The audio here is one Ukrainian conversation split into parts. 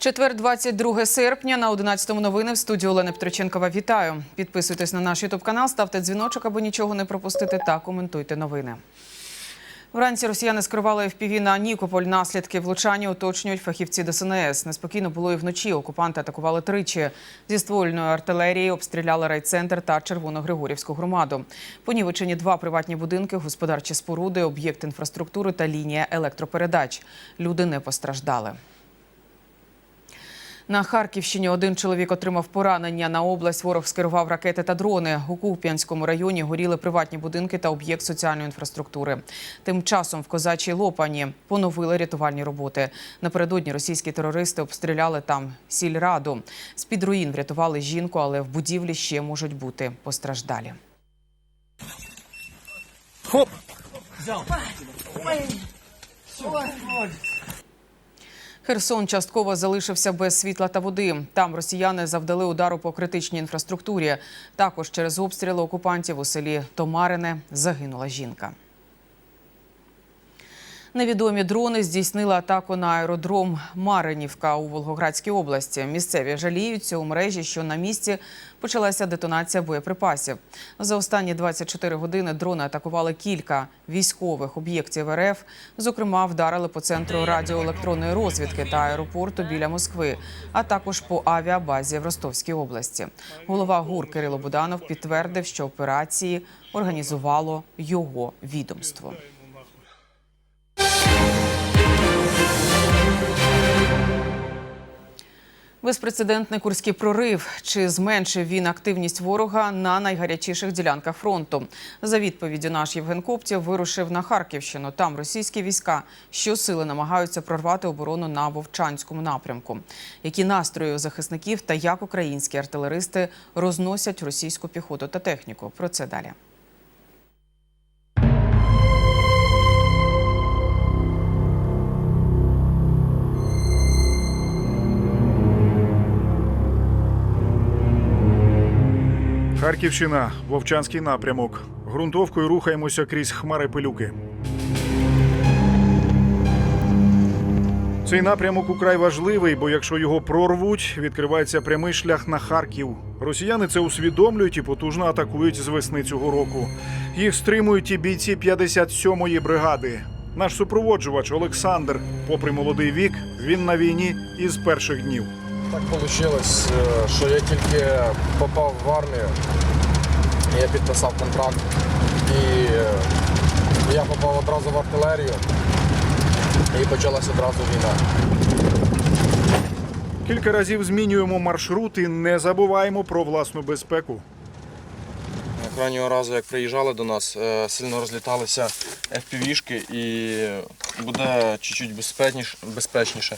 Четвер, 22 серпня на 11 новини в студії Олени Петриченкова. Вітаю. Підписуйтесь на наш ютуб канал, ставте дзвіночок, аби нічого не пропустити, та коментуйте новини. Вранці росіяни скривали FPV на Нікополь. Наслідки влучання уточнюють фахівці ДСНС. Неспокійно було і вночі. Окупанти атакували тричі. Зі ствольної артилерії обстріляли райцентр та Червоногригорівську громаду. Понівечені два приватні будинки, господарчі споруди, об'єкт інфраструктури та лінія електропередач. Люди не постраждали. На Харківщині один чоловік отримав поранення. На область ворог скерував ракети та дрони. У Куп'янському районі горіли приватні будинки та об'єкт соціальної інфраструктури. Тим часом в козачій Лопані поновили рятувальні роботи. Напередодні російські терористи обстріляли там сільраду. З під руїн врятували жінку, але в будівлі ще можуть бути постраждалі. Херсон частково залишився без світла та води. Там росіяни завдали удару по критичній інфраструктурі. Також через обстріли окупантів у селі Томарине загинула жінка. Невідомі дрони здійснили атаку на аеродром Маринівка у Волгоградській області. Місцеві жаліються у мережі, що на місці почалася детонація боєприпасів. За останні 24 години дрони атакували кілька військових об'єктів РФ. Зокрема, вдарили по центру радіоелектронної розвідки та аеропорту біля Москви, а також по авіабазі в Ростовській області. Голова ГУР Кирило Буданов підтвердив, що операції організувало його відомство. Безпрецедентний курський прорив. Чи зменшив він активність ворога на найгарячіших ділянках фронту? За відповіддю наш Євген Коптєв вирушив на Харківщину. Там російські війська щосили намагаються прорвати оборону на Вовчанському напрямку. Які настрої у захисників та як українські артилеристи розносять російську піхоту та техніку? Про це далі. Харківщина, Вовчанський напрямок. Грунтовкою рухаємося крізь хмари пилюки. Цей напрямок украй важливий, бо якщо його прорвуть, відкривається прямий шлях на Харків. Росіяни це усвідомлюють і потужно атакують з весни цього року. Їх стримують і бійці 57-ї бригади. Наш супроводжувач Олександр, попри молодий вік, він на війні із перших днів. Так вийшло, що я тільки попав в армію, я підписав контракт і е, я попав одразу в артилерію і почалася одразу війна. Кілька разів змінюємо маршрут і не забуваємо про власну безпеку. Крайнього разу, як приїжджали до нас, е, сильно розліталися FPV-шки і буде чуть-чуть безпечніше, безпечніше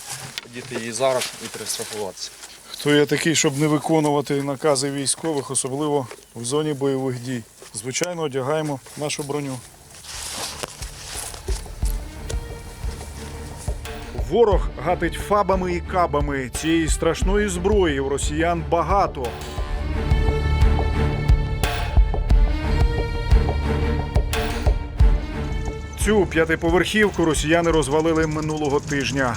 діти її зараз і перестрахуватися. Хто я такий, щоб не виконувати накази військових, особливо в зоні бойових дій? Звичайно, одягаємо нашу броню. Ворог гатить фабами і кабами. Цієї страшної зброї у росіян багато. Цю п'ятиповерхівку росіяни розвалили минулого тижня.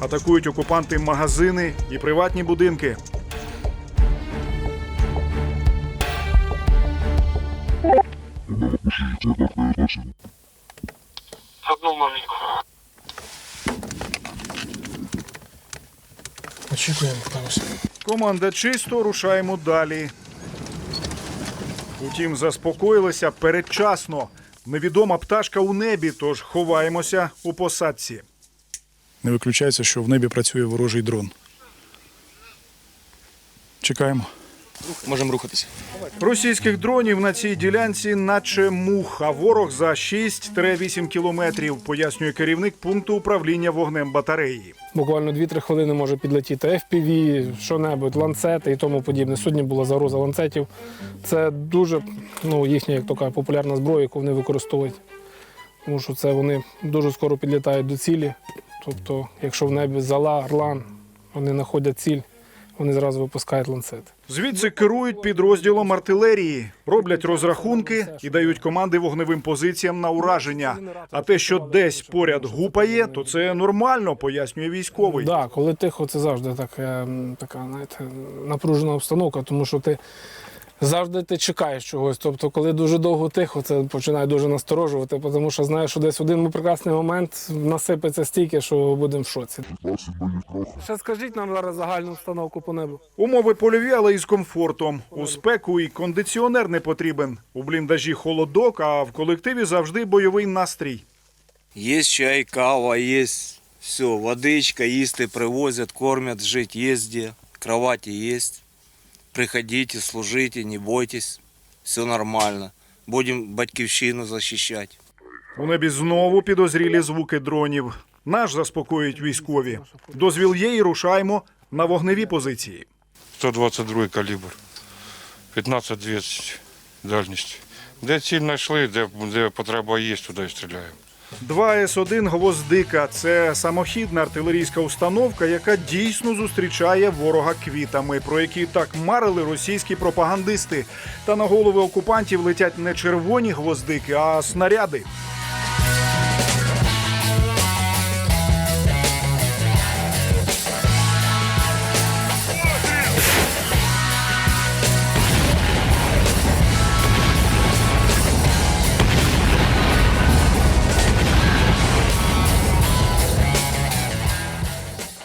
Атакують окупанти магазини і приватні будинки. Одну маленьку. Очікуємо, певнося. Команда чисто рушаємо далі. Утім, заспокоїлися передчасно. Невідома пташка у небі, тож ховаємося у посадці. Не виключається, що в небі працює ворожий дрон. Чекаємо. Можемо рухатися. Російських дронів на цій ділянці, наче мух, а ворог за 6-8 кілометрів, пояснює керівник пункту управління вогнем батареї. Буквально 2-3 хвилини може підлетіти FPV, що-небудь, ланцети і тому подібне. Сьогодні була загроза ланцетів. Це дуже ну, їхня, як то кажуть, популярна зброя, яку вони використовують. Тому що це вони дуже скоро підлітають до цілі. Тобто, якщо в небі зала, орлан, вони знаходять ціль, вони зразу випускають ланцет. Звідси керують підрозділом артилерії, роблять розрахунки і дають команди вогневим позиціям на ураження. А те, що десь поряд гупає, то це нормально, пояснює військовий. Да, коли тихо, це завжди так, така знаєте, напружена обстановка, тому що ти завжди ти чекаєш чогось. Тобто, коли дуже довго тихо, це починає дуже насторожувати, тому що знаєш, що десь один прекрасний момент насипеться стільки, що будемо в шоці. Ще скажіть нам зараз загальну установку по небу. Умови польові, але із комфортом. У спеку і кондиціонер не потрібен. У бліндажі холодок, а в колективі завжди бойовий настрій. Есть чай, кава, есть все, водичка, їсти привозят, кормят, жить есть где, кровати есть. Приходите, служите, не бойтесь, все нормально. Будем батьківщину защищать. У небі знову підозрілі звуки дронів. Наш заспокоюють військові. Дозвіл є і рушаємо на вогневі позиції. 122 калібр, 15-200 дальність. Де ціль знайшли, де, де потреба є, туди і стріляємо. 2 С1 «Гвоздика» – це самохідна артилерійська установка, яка дійсно зустрічає ворога квітами, про які так марили російські пропагандисти. Та на голови окупантів летять не червоні гвоздики, а снаряди.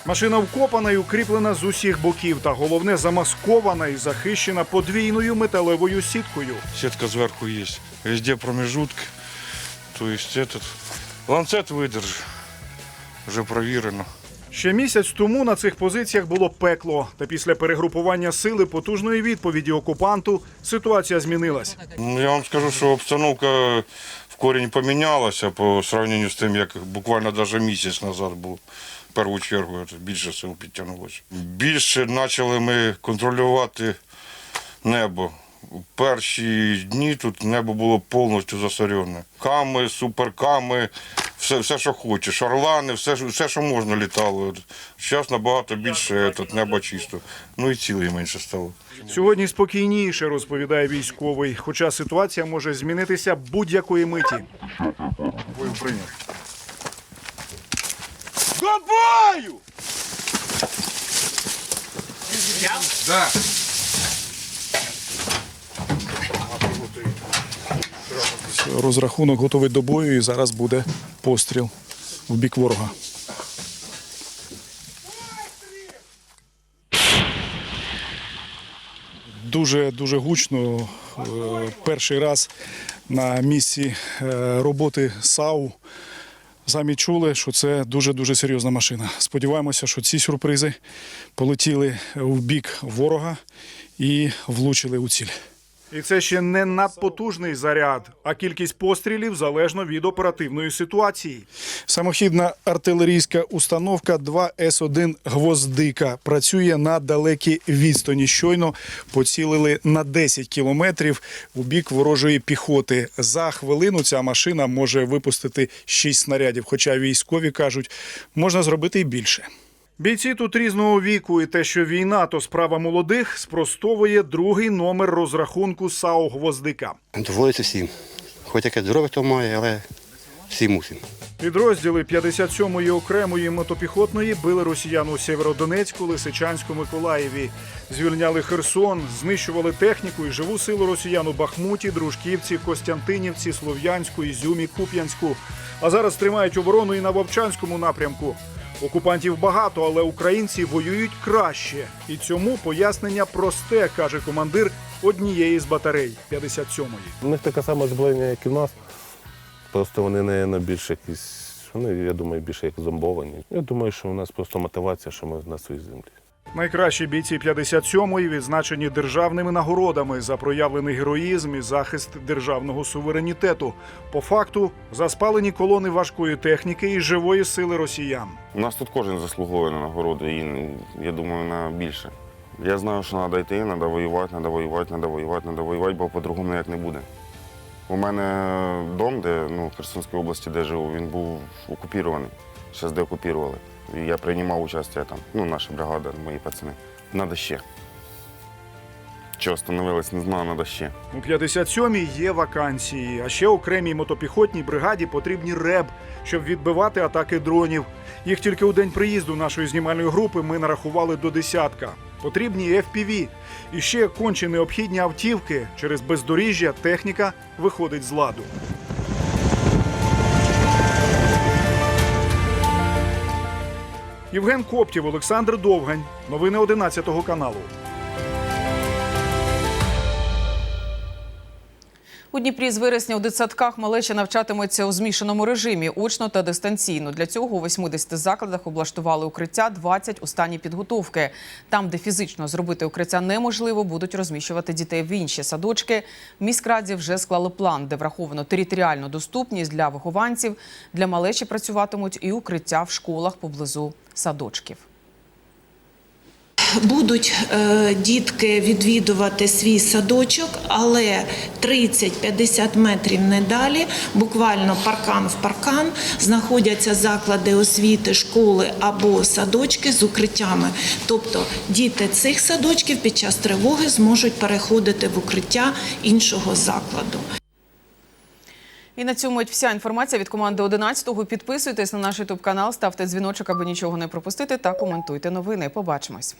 Машина вкопана і укріплена з усіх боків, та головне замаскована і захищена подвійною металевою сіткою. Сітка зверху є. Везде промежутки. То есть этот ланцет видержи. Вже провірено. Ще місяць тому на цих позиціях було пекло. Та після перегрупування сили потужної відповіді окупанту ситуація змінилась. Ну, Я вам скажу, що обстановка в корінь помінялася по сравненню з тим, як буквально навіть місяць назад був. В першу чергу більше сил підтягнулося. Більше почали ми контролювати небо. У перші дні тут небо було повністю засорене. Ками, суперками, все, все що хочеш, орлани, все, що- все, що можна літало. Зараз набагато більше тут небо чисто. Ну і цілий менше стало. Сьогодні спокійніше розповідає військовий, хоча ситуація може змінитися будь-якої миті. Бою прийняв. До бою! Розрахунок готовий до бою і зараз буде постріл в бік ворога. Дуже дуже гучно. Е, Перший раз на місці е, роботи САУ самі чули, що це дуже дуже серйозна машина. Сподіваємося, що ці сюрпризи полетіли в бік ворога і влучили у ціль. І це ще не надпотужний заряд, а кількість пострілів залежно від оперативної ситуації. Самохідна артилерійська установка 2С1 Гвоздика працює на далекій відстані. Щойно поцілили на 10 кілометрів у бік ворожої піхоти. За хвилину ця машина може випустити 6 снарядів. Хоча військові кажуть, можна зробити і більше. Бійці тут різного віку, і те, що війна то справа молодих, спростовує другий номер розрахунку САУ Гвоздика. Доводиться всім. Хоч яке здоров'я то має, але всі мусимо. Підрозділи 57-ї окремої мотопіхотної били росіян у Сєвєродонецьку, Лисичанську, Миколаєві. Звільняли Херсон, знищували техніку і живу силу росіян у Бахмуті, Дружківці, Костянтинівці, Слов'янську, Ізюмі, Куп'янську. А зараз тримають оборону і на Вовчанському напрямку. Окупантів багато, але українці воюють краще. І цьому пояснення просте, каже командир однієї з батарей 57-ї. У них таке саме озброєння, як і в нас. Просто вони не на більш якісь, вони, я думаю, більше як зомбовані. Я думаю, що у нас просто мотивація, що ми на своїй землі. Найкращі бійці 57-ї відзначені державними нагородами за проявлений героїзм і захист державного суверенітету. По факту за спалені колони важкої техніки і живої сили росіян. У нас тут кожен заслуговує на нагороду, і ну, я думаю, на більше. Я знаю, що треба йти, треба воювати, треба воювати, треба воювати, треба воювати, бо по-другому ніяк не буде. У мене дом, де ну, в Херсонській області, де живу, він був окупірований. Зараз деокупували. Я приймав участь там, ну, наша бригада, мої пацани. Надо ще. Чого остановились, не знаю, надо ще. У 57-й є вакансії, а ще окремій мотопіхотній бригаді потрібні РЕБ, щоб відбивати атаки дронів. Їх тільки у день приїзду нашої знімальної групи ми нарахували до десятка. Потрібні FPV. І ще конче необхідні автівки. Через бездоріжжя техніка виходить з ладу. Євген Коптів, Олександр Довгань. Новини 11 каналу. У Дніпрі з вересня у дитсадках малеча навчатиметься у змішаному режимі очно та дистанційно. Для цього у 80 закладах облаштували укриття, 20 у стані підготовки. Там, де фізично зробити укриття неможливо, будуть розміщувати дітей в інші садочки. Міськраді вже склали план, де враховано територіальну доступність для вихованців. Для малечі працюватимуть і укриття в школах поблизу садочків. Будуть е, дітки відвідувати свій садочок, але 30-50 метрів не далі, буквально паркан в паркан, знаходяться заклади освіти, школи або садочки з укриттями. Тобто діти цих садочків під час тривоги зможуть переходити в укриття іншого закладу. І на цьому вся інформація від команди 11-го. Підписуйтесь на наш ютуб канал, ставте дзвіночок, аби нічого не пропустити, та коментуйте новини. Побачимось.